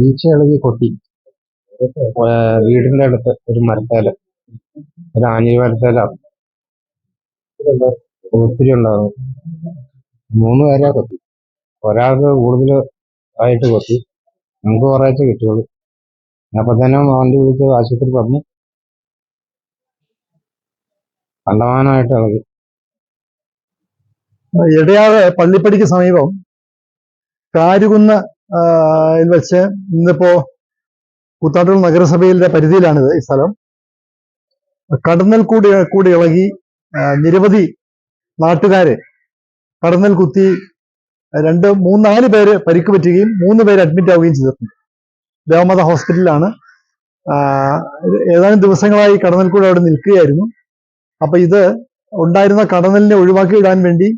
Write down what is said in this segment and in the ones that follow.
ഈച്ച ഏ, വീടിന്റെ അടുത്ത് ഒരു മരത്തേല ഒരു ആഞ്ഞിലി മരത്തേല ഒത്തിരി ഉണ്ടാകും. മൂന്ന് പേരെ കൊത്തി. ഒരാൾക്ക് കൂടുതൽ ആയിട്ട് കൊത്തി. നമുക്ക് കുറേശ്ശെ കിട്ടിയുള്ളൂ അപ്പൊ തന്നെ വണ്ടി വിളിച്ച് ആശുപത്രി പറഞ്ഞു. കണ്ടമാനമായിട്ട് ഇളകി ഇടയാറ് പള്ളിപ്പടിക്ക് സമീപം കാരുകുന്ന് വെച്ച് ഇന്നിപ്പോ കൂത്താട്ടൂർ നഗരസഭയിലെ പരിധിയിലാണിത് ഈ സ്ഥലം. കടന്നൽ കൂടി കൂടി ഇളകി നിരവധി നാട്ടുകാരെ കടന്നൽ കുത്തി രണ്ട് നാല് പേര് പരിക്ക് പറ്റുകയും മൂന്ന് പേര് അഡ്മിറ്റ് ആവുകയും ചെയ്തിട്ടുണ്ട്. ദേവമാത ഹോസ്പിറ്റലിലാണ് ഏതാനും ദിവസങ്ങളായി കടന്നൽ കൂടി അവിടെ നിൽക്കുകയായിരുന്നു. അപ്പൊ ഇത് ഉണ്ടായിരുന്ന കടനലിനെ ഒഴിവാക്കി ഇടാൻ വേണ്ടി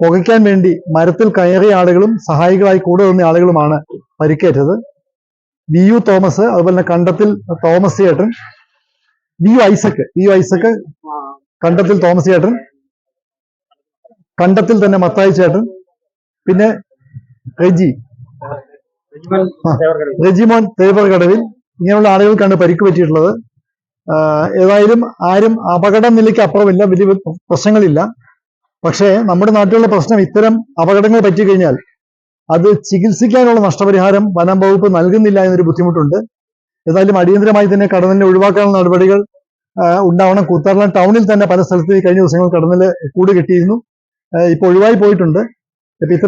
പുകയ്ക്കാൻ വേണ്ടി മരത്തിൽ കയറിയ ആളുകളും സഹായികളായി കൂടെ നിന്ന ആളുകളുമാണ് പരിക്കേറ്റത്. വി യു തോമസ് അതുപോലെ തന്നെ കണ്ടത്തിൽ തോമസ് ചേട്ടൻ V U Isaac V U Isaac Kandathil Thomas ചേട്ടൻ കണ്ടത്തിൽ തന്നെ മത്തായി ചേട്ടൻ പിന്നെ റെജി. റെജിമോൻ തേവർ കടവിൽ ഇങ്ങനെയുള്ള ആളുകൾക്കാണ് പരിക്ക് പറ്റിയിട്ടുള്ളത്. ഏതായാലും ആരും അപകട നിലയ്ക്ക് അപ്പുറമില്ല വലിയ പ്രശ്നങ്ങളില്ല. പക്ഷേ നമ്മുടെ നാട്ടിലുള്ള പ്രശ്നം ഇത്തരം അപകടങ്ങൾ പറ്റിക്കഴിഞ്ഞാൽ അത് ചികിത്സിക്കാനുള്ള നഷ്ടപരിഹാരം വനം വകുപ്പ് നൽകുന്നില്ല എന്നൊരു ബുദ്ധിമുട്ടുണ്ട്. ഏതായാലും അടിയന്തരമായി തന്നെ കടന്നലിനെ ഒഴിവാക്കാനുള്ള നടപടികൾ ഉണ്ടാവണം. കൂത്താർളം ടൗണിൽ തന്നെ പല സ്ഥലത്ത് കഴിഞ്ഞ ദിവസങ്ങൾ കടന്നൽ കൂട് കെട്ടിയിരുന്നു. ഇപ്പോൾ ഇപ്പൊ ഒഴിവായി പോയിട്ടുണ്ട്. ഇപ്പം ഇത്തരം